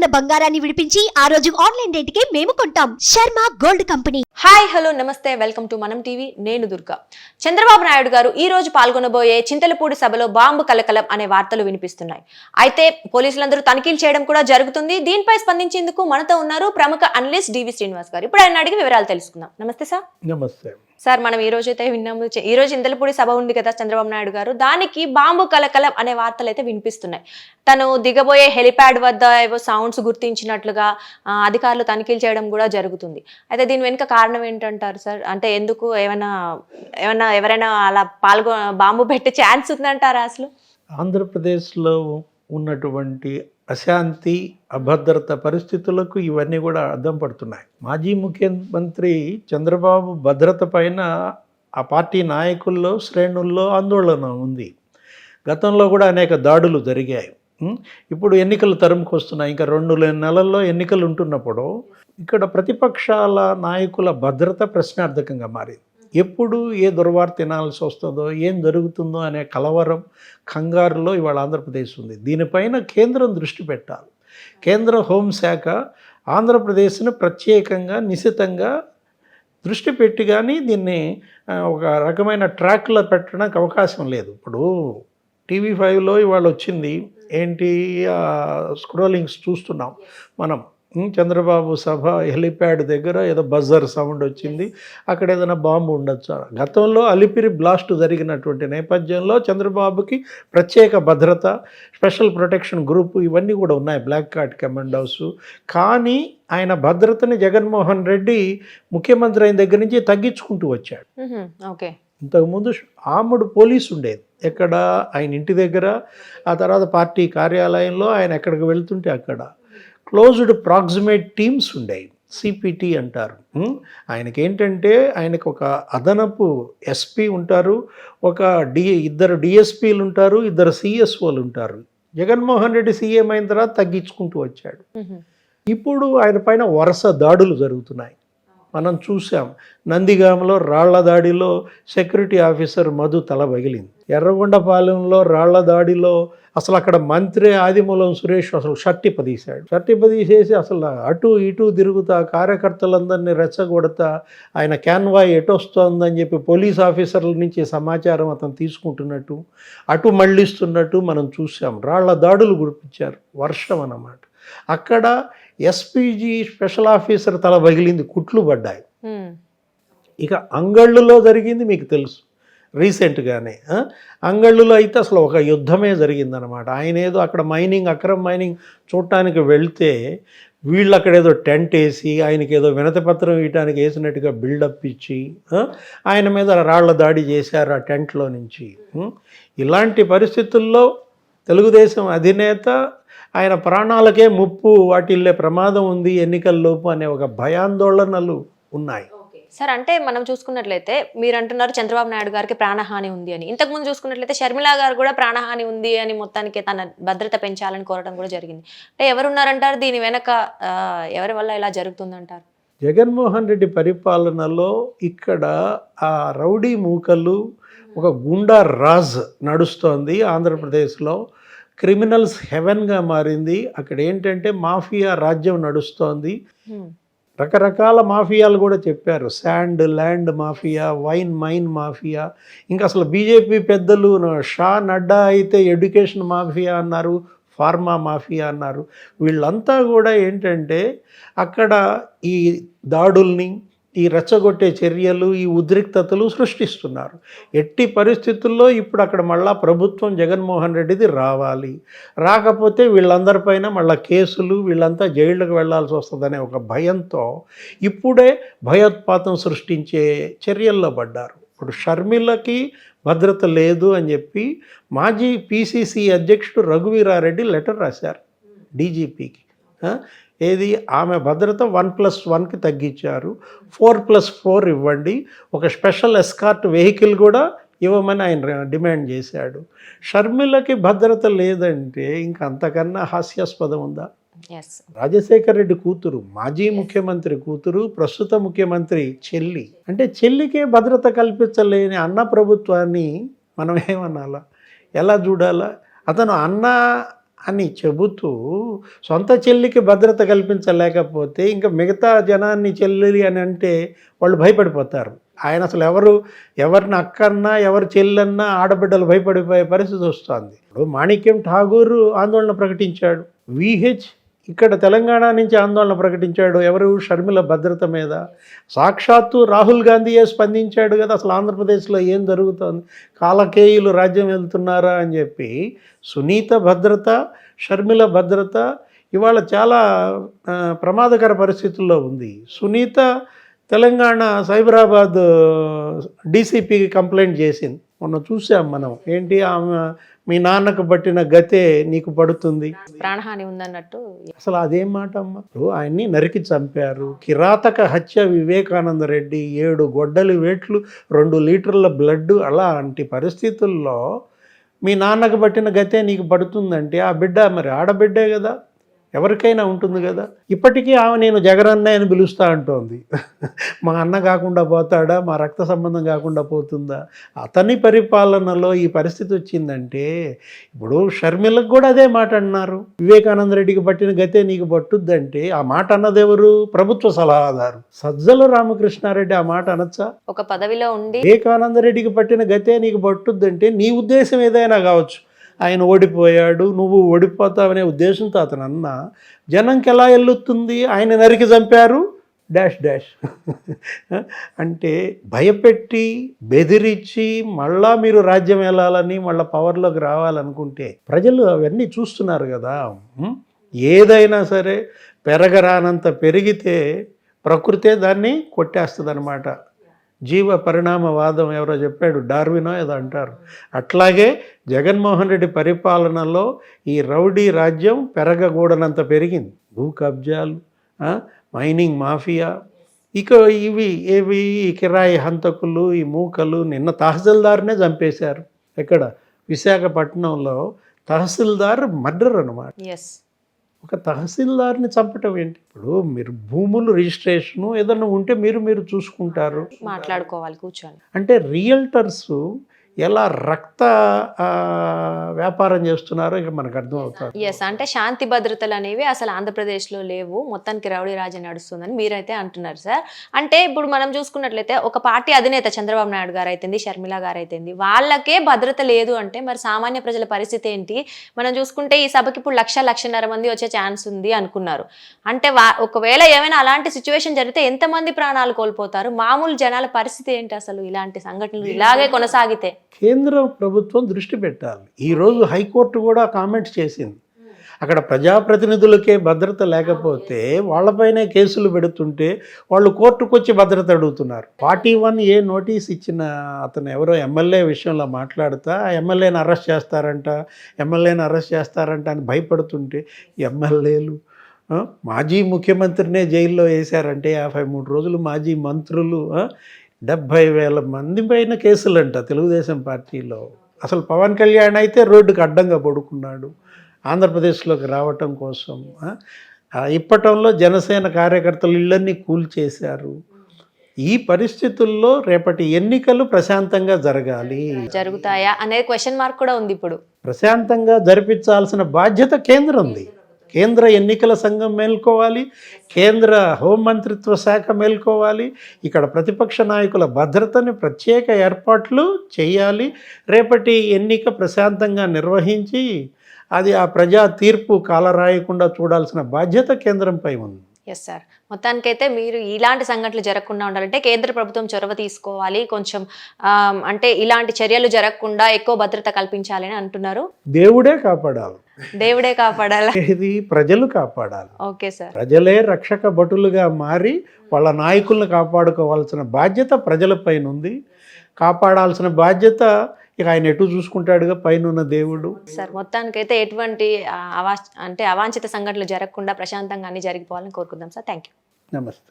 ఉన్న బంగారాన్ని విడిపించి ఆ రోజు ఆన్లైన్ రేటుకే మేము కొంటాం. Sharma gold company. Hi hello నమస్తే. Welcome to Manam TV. నేను దుర్గా. చంద్రబాబు నాయుడు గారు ఈ రోజు పాల్గొనబోయే చింతలపూడి సభలో బాంబు కలకలం అనే వార్తలు వినిపిస్తున్నాయి. అయితే పోలీసులందరూ తనిఖీలు చేయడం కూడా జరుగుతుంది. దీనిపై స్పందించేందుకు మనతో ఉన్నారు ప్రముఖ అనలిస్ట్ డివి శ్రీనివాస్ గారు. ఇప్పుడు ఆయన అడిగి వివరాలు తెలుసుకుందాం. నమస్తే సార్. నమస్తే. సార్ మనం ఈ రోజు అయితే విన్నాము ఈ రోజు ఇంతలపూడి సభ ఉంది కదా చంద్రబాబు నాయుడు గారు దానికి బాంబు కలకలం అనే వార్తలు అయితే వినిపిస్తున్నాయి. తను దిగబోయే హెలిప్యాడ్ వద్ద ఏవో సౌండ్స్ గుర్తించినట్లుగా అధికారులు తనిఖీలు చేయడం కూడా జరుగుతుంది. అయితే దీని వెనుక కారణం ఏంటంటారు సార్? అంటే ఎందుకు ఏమైనా ఏమైనా ఎవరైనా అలా పాల్గొ బాంబు పెట్టే ఛాన్స్ ఉందంటారా అసలు? ఆంధ్రప్రదేశ్లో ఉన్నటువంటి అశాంతి అభద్రత పరిస్థితులకు ఇవన్నీ కూడా అద్దం పడుతున్నాయి. మాజీ ముఖ్యమంత్రి చంద్రబాబు భద్రత పైన ఆ పార్టీ నాయకుల్లో శ్రేణుల్లో ఆందోళన ఉంది. గతంలో కూడా అనేక దాడులు జరిగాయి. ఇప్పుడు ఎన్నికలు తరుముకు వస్తున్నాయి ఇంకా రెండు నెలల్లో ఎన్నికలు ఉంటున్నప్పుడు ఇక్కడ ప్రతిపక్షాల నాయకుల భద్రత ప్రశ్నార్థకంగా మారింది. ఎప్పుడు ఏ దుర్వార్త తినాల్సి వస్తుందో ఏం జరుగుతుందో అనే కలవరం కంగారులో ఇవాళ ఆంధ్రప్రదేశ్ ఉంది. దీనిపైన కేంద్రం దృష్టి పెట్టాలి. కేంద్ర హోంశాఖ ఆంధ్రప్రదేశ్ను ప్రత్యేకంగా నిశితంగా దృష్టి పెట్టి కానీ దీన్ని ఒక రకమైన ట్రాక్లో పెట్టడానికి అవకాశం లేదు. ఇప్పుడు టీవీ ఫైవ్లో ఇవాళ వచ్చింది. ఏంటి స్క్రోలింగ్స్ చూస్తున్నాం మనం. చంద్రబాబు సభ హెలిప్యాడ్ దగ్గర ఏదో బజర్ సౌండ్ వచ్చింది. అక్కడ ఏదైనా బాంబు ఉండొచ్చు? గతంలో అలిపిరి బ్లాస్ట్ జరిగినటువంటి నేపథ్యంలో చంద్రబాబుకి ప్రత్యేక భద్రత స్పెషల్ ప్రొటెక్షన్ గ్రూప్ ఇవన్నీ కూడా ఉన్నాయి. బ్లాక్ కార్డ్ కమాండోస్ కానీ ఆయన భద్రతని జగన్మోహన్ రెడ్డి ముఖ్యమంత్రి అయిన దగ్గర నుంచి తగ్గించుకుంటూ వచ్చాడు. ఓకే. ఇంతకుముందు ఆముడు పోలీసు ఉండేది. ఎక్కడ? ఆయన ఇంటి దగ్గర. ఆ తర్వాత పార్టీ కార్యాలయంలో ఆయన ఎక్కడికి వెళ్తుంటే అక్కడ. క్లోజ్డ్ ప్రాక్సిమేట్ టీమ్స్ ఉండేవి. సిపిటి అంటారు. ఉం? ఆయనకి ఏంటంటే ఆయనకు ఒక అదనపు ఎస్పీ ఉంటారు ఒక డి ఇద్దరు డిఎస్పీలు ఉంటారు ఇద్దరు సిఎస్ఓలు ఉంటారు. జగన్మోహన్ రెడ్డి సీఎం అయిన తర్వాత తగ్గించుకుంటూ వచ్చాడు. ఇప్పుడు ఆయన పైన వరుస దాడులు జరుగుతున్నాయి. మనం చూసాం నందిగామలో రాళ్ళ దాడిలో సెక్యూరిటీ ఆఫీసర్ మధు తల పగిలింది. ఎర్రగొండపాలెంలో రాళ్ళ దాడిలో అసలు అక్కడ మంత్రి ఆదిమూలం సురేష్ అసలు షట్టిపదీశాడు షట్టిపదీసేసి అసలు అటు ఇటు తిరుగుతా కార్యకర్తలందరినీ రెచ్చగొడతా ఆయన క్యాన్వాయ్ ఎటొస్తోందని చెప్పి పోలీస్ ఆఫీసర్ల నుంచి సమాచారం అతను తీసుకుంటున్నట్టు అటు మళ్ళిస్తున్నట్టు మనం చూసాం రాళ్ళ దాడులు గురిపించారు. వర్షం అన్నమాట. అక్కడ ఎస్పీజీ స్పెషల్ ఆఫీసర్ తల పగిలింది కుట్లు పడ్డాయి ఇక అంగళ్ళులో జరిగింది మీకు తెలుసు రీసెంట్గానే? అంగళ్ళులో అయితే అసలు ఒక యుద్ధమే జరిగిందనమాట ఆయన ఏదో అక్కడ మైనింగ్ అక్రమ్ మైనింగ్ చూడటానికి వెళ్తే వీళ్ళు అక్కడ ఏదో టెంట్ వేసి ఆయనకి ఏదో వినతిపత్రం ఇవ్వడానికి వేసినట్టుగా బిల్డప్ ఇచ్చి? ఆయన మీద రాళ్ళ దాడి చేశారు ఆ టెంట్లో నుంచి? ఇలాంటి పరిస్థితుల్లో తెలుగుదేశం అధినేత ఆయన ప్రాణాలకే ముప్పు వాటిల్లే ప్రమాదం ఉంది ఎన్నికల్లోపు అనే ఒక భయాందోళనలు ఉన్నాయి. సార్ అంటే మనం చూసుకున్నట్లయితే మీరు అంటున్నారు చంద్రబాబు నాయుడు గారికి ప్రాణహాని ఉంది అని. ఇంతకు ముందు చూసుకున్నట్లయితే షర్మిల గారు కూడా ప్రాణహాని ఉంది అని మొత్తానికి తన భద్రత పెంచాలని కోరడం కూడా జరిగింది. అంటే ఎవరున్నారంటారు? దీని వెనక ఎవరి వల్ల ఇలా జరుగుతుందంటారు? జగన్మోహన్ రెడ్డి పరిపాలనలో ఇక్కడ ఆ రౌడీ మూకలు ఒక గుండా రాజ్ నడుస్తోంది ఆంధ్రప్రదేశ్లో. క్రిమినల్స్ హెవెన్గా మారింది. అక్కడ ఏంటంటే మాఫియా రాజ్యం నడుస్తోంది. రకరకాల మాఫియాలు కూడా చెప్పారు. Sand land mafia wine mine mafia. ఇంకా అసలు బీజేపీ పెద్దలు షా నడ్డా అయితే ఎడ్యుకేషన్ మాఫియా అన్నారు ఫార్మా మాఫియా అన్నారు. వీళ్ళంతా కూడా ఏంటంటే అక్కడ ఈ దాడుల్ని ఈ రెచ్చగొట్టే చర్యలు ఈ ఉద్రిక్తతలు సృష్టిస్తున్నారు. ఎట్టి పరిస్థితుల్లో ఇప్పుడు అక్కడ మళ్ళా ప్రభుత్వం జగన్మోహన్ రెడ్డిది రావాలి. రాకపోతే వీళ్ళందరిపైన మళ్ళా కేసులు వీళ్ళంతా జైళ్ళకు వెళ్ళాల్సి వస్తుందనే ఒక భయంతో ఇప్పుడే భయోత్పాతం సృష్టించే చర్యల్లో పడ్డారు. ఇప్పుడు షర్మిలకి భద్రత లేదు అని చెప్పి మాజీ పిసిసి అధ్యక్షుడు రఘువీరారెడ్డి లెటర్ రాశారు. డీజీపీకి. ఏది? ఆమె భద్రత వన్ ప్లస్ వన్కి తగ్గించారు. ఫోర్ ప్లస్ ఫోర్ ఇవ్వండి. ఒక స్పెషల్ ఎస్కార్ట్ వెహికల్ కూడా ఇవ్వమని ఆయన డిమాండ్ చేశాడు. షర్మిలకి భద్రత లేదంటే ఇంకా అంతకన్నా హాస్యాస్పదం ఉందా? రాజశేఖర్ రెడ్డి కూతురు మాజీ ముఖ్యమంత్రి కూతురు ప్రస్తుత ముఖ్యమంత్రి చెల్లి. అంటే చెల్లికే భద్రత కల్పించలేని అన్న ప్రభుత్వాన్ని మనం ఏమనాలా? ఎలా చూడాలా? అతను అన్న అని చెబుతూ సొంత చెల్లికి భద్రత కల్పించలేకపోతే ఇంకా మిగతా జనాన్ని చెల్లి అని అంటే వాళ్ళు భయపడిపోతారు. ఆయన అసలు ఎవరు ఎవరిని అక్కన్నా ఎవరు చెల్లన్నా ఆడబిడ్డలు భయపడిపోయే పరిస్థితి వస్తుంది. ఇప్పుడు మాణిక్యం ఠాగూర్ ఆందోళన ప్రకటించాడు. విహెచ్ ఇక్కడ తెలంగాణ నుంచి ఆందోళన ప్రకటించాడు ఎవరు? షర్మిల భద్రత మీద. సాక్షాత్తు రాహుల్ గాంధీయే స్పందించాడు కదా అసలు ఆంధ్రప్రదేశ్లో ఏం జరుగుతోంది? కాలకేయులు రాజ్యం వెళ్తున్నారా అని చెప్పి సునీత భద్రత షర్మిల భద్రత ఇవాళ చాలా ప్రమాదకర పరిస్థితుల్లో ఉంది. సునీత తెలంగాణ సైబరాబాద్ డీసీపీకి కంప్లైంట్ చేసింది. మొన్న చూసాం మనం. ఏంటి? ఆమె మీ నాన్నకు పట్టిన గతే నీకు పడుతుంది. ప్రాణహాని ఉందన్నట్టు. అసలు అదేం మాట అమ్మ? ఆయన్ని నరికి చంపారు. కిరాతక హత్య వివేకానంద రెడ్డి ఏడు గొడ్డలి వేట్లు రెండు లీటర్ల బ్లడ్ అలాంటి పరిస్థితుల్లో మీ నాన్నకు పట్టిన గతే నీకు పడుతుందంటే ఆ బిడ్డ మరి ఆడబిడ్డే కదా. ఎవరికైనా ఉంటుంది కదా. ఇప్పటికీ ఆమె నేను జగనన్న అని పిలుస్తా అంటోంది. మా అన్న కాకుండా పోతాడా? మా రక్త సంబంధం కాకుండా పోతుందా? అతని పరిపాలనలో ఈ పరిస్థితి వచ్చిందంటే ఇప్పుడు షర్మిలకు కూడా అదే మాట అన్నారు. వివేకానంద రెడ్డికి పట్టిన గతే నీకు పట్టుద్దంటే ఆ మాట అన్నది ఎవరు? ప్రభుత్వ సలహాదారు. సజ్జల రామకృష్ణారెడ్డి ఆ మాట అనొచ్చా? ఒక పదవిలో ఉండి వివేకానంద రెడ్డికి పట్టిన గతే నీకు పట్టుద్దంటే నీ ఉద్దేశం ఏదైనా కావచ్చు. ఆయన ఓడిపోయాడు నువ్వు ఓడిపోతావనే ఉద్దేశంతో అతను అన్న జనంకి ఎలా ఎల్లుతుంది? ఆయన నరికి చంపారు? Dash dash. అంటే భయపెట్టి బెదిరించి మళ్ళా మీరు రాజ్యం వెళ్ళాలని మళ్ళీ పవర్లోకి రావాలనుకుంటే ప్రజలు అవన్నీ చూస్తున్నారు కదా. ఏదైనా సరే పెరగరానంత పెరిగితే ప్రకృతే దాన్ని కొట్టేస్తుంది అనమాట జీవ పరిణామవాదం ఎవరో చెప్పాడు డార్వినో ఏదో అంటారు. అట్లాగే జగన్మోహన్ రెడ్డి పరిపాలనలో ఈ రౌడీ రాజ్యం పెరగకూడనంత పెరిగింది. భూ కబ్జాలు మైనింగ్ మాఫియా ఇక ఇవి ఏవి ఈ కిరాయి హంతకులు ఈ మూకలు నిన్న తహసీల్దార్నే చంపేశారు. ఎక్కడ? విశాఖపట్నంలో తహసీల్దార్ మర్డర్ అనమాట ఒక తహసీల్దార్ని చంపటం ఏంటి? ఇప్పుడు మీరు భూములు రిజిస్ట్రేషను ఏదైనా ఉంటే మీరు మీరు చూసుకుంటారు. మాట్లాడుకోవాలి కూర్చొని అంటే రియల్టర్స్ ఎలా రక్త వ్యాపారం చేస్తున్నారో ఇక మనకు అర్థమవుతుంది ఎస్ అంటే శాంతి భద్రతలు అనేవి అసలు ఆంధ్రప్రదేశ్లో లేవు. మొత్తానికి రౌడీ రాజ్యం నడుస్తుందని మీరైతే అంటున్నారు సార్. అంటే ఇప్పుడు మనం చూసుకున్నట్లయితే ఒక పార్టీ అధినేత చంద్రబాబు నాయుడు గారు అయితేంది షర్మిల గారు అయితేంది వాళ్ళకే భద్రత లేదు అంటే మరి సామాన్య ప్రజల పరిస్థితి ఏంటి? మనం చూసుకుంటే ఈ సభకి ఇప్పుడు లక్ష లక్షన్నర మంది వచ్చే ఛాన్స్ ఉంది అనుకున్నారు. అంటే ఒకవేళ ఏమైనా అలాంటి సిచ్యువేషన్ జరిగితే ఎంతమంది ప్రాణాలు కోల్పోతారు? మామూలు జనాల పరిస్థితి ఏంటి అసలు ఇలాంటి సంఘటనలు ఇలాగే కొనసాగితే? కేంద్ర ప్రభుత్వం దృష్టి పెట్టాలి. ఈరోజు హైకోర్టు కూడా కామెంట్స్ చేసింది. అక్కడ ప్రజాప్రతినిధులకే భద్రత లేకపోతే వాళ్ళపైనే కేసులు పెడుతుంటే వాళ్ళు కోర్టుకు వచ్చి భద్రత అడుగుతున్నారు. ఫార్టీ వన్ ఏ నోటీస్ ఇచ్చిన అతను ఎవరో ఎమ్మెల్యే విషయంలో మాట్లాడుతా ఆ ఎమ్మెల్యేని అరెస్ట్ చేస్తారంట ఎమ్మెల్యేని అరెస్ట్ చేస్తారంట అని భయపడుతుంటే ఎమ్మెల్యేలు మాజీ ముఖ్యమంత్రినే జైల్లో వేశారంటే యాభై మూడు రోజులు మాజీ మంత్రులు డెబ్భై వేల మంది పైన కేసులంట తెలుగుదేశం పార్టీలో. అసలు పవన్ కళ్యాణ్ అయితే రోడ్డుకు అడ్డంగా పడుకున్నాడు ఆంధ్రప్రదేశ్లోకి రావటం కోసం. ఇప్పటంలో జనసేన కార్యకర్తలు ఇళ్ళన్నీ కూల్చేశారు ఈ పరిస్థితుల్లో రేపటి ఎన్నికలు ప్రశాంతంగా జరగాలి. జరుగుతాయా అనే క్వశ్చన్ మార్క్ కూడా ఉంది ఇప్పుడు. ప్రశాంతంగా జరిపించాల్సిన బాధ్యత కేంద్రంది. కేంద్ర ఎన్నికల సంఘం మేల్కోవాలి కేంద్ర హోంమంత్రిత్వ శాఖ మేల్కోవాలి ఇక్కడ ప్రతిపక్ష నాయకుల భద్రతని ప్రత్యేక ఏర్పాట్లు చేయాలి రేపటి ఎన్నిక ప్రశాంతంగా నిర్వహించి అది ఆ ప్రజా తీర్పు కాలరాయకుండా చూడాల్సిన బాధ్యత కేంద్రంపై ఉంది. ఎస్ సార్ మొత్తానికైతే మీరు ఇలాంటి సంఘటనలు జరగకుండా ఉండాలంటే కేంద్ర ప్రభుత్వం చొరవ తీసుకోవాలి. కొంచెం అంటే ఇలాంటి చర్యలు జరగకుండా ఎక్కువ భద్రత కల్పించాలి అని అంటున్నారు. దేవుడే కాపాడాలి. దేవుడే కాపాడాలా? ఇది ప్రజలు కాపాడాలి. ఓకే సార్ ప్రజలే రక్షక భటులుగా మారి వాళ్ళ నాయకులను కాపాడుకోవాల్సిన బాధ్యత ప్రజలపైన ఉంది. కాపాడాల్సిన బాధ్యత ఇక ఆయన ఎటు చూసుకుంటాడుగా? పైన ఉన్న దేవుడు. సార్ మొత్తానికైతే ఎటువంటి అవా అంటే అవాంఛిత సంఘటనలు జరగకుండా ప్రశాంతంగా అన్ని జరిగిపోవాలని కోరుకుందాం సార్. థ్యాంక్ యూ నమస్తే.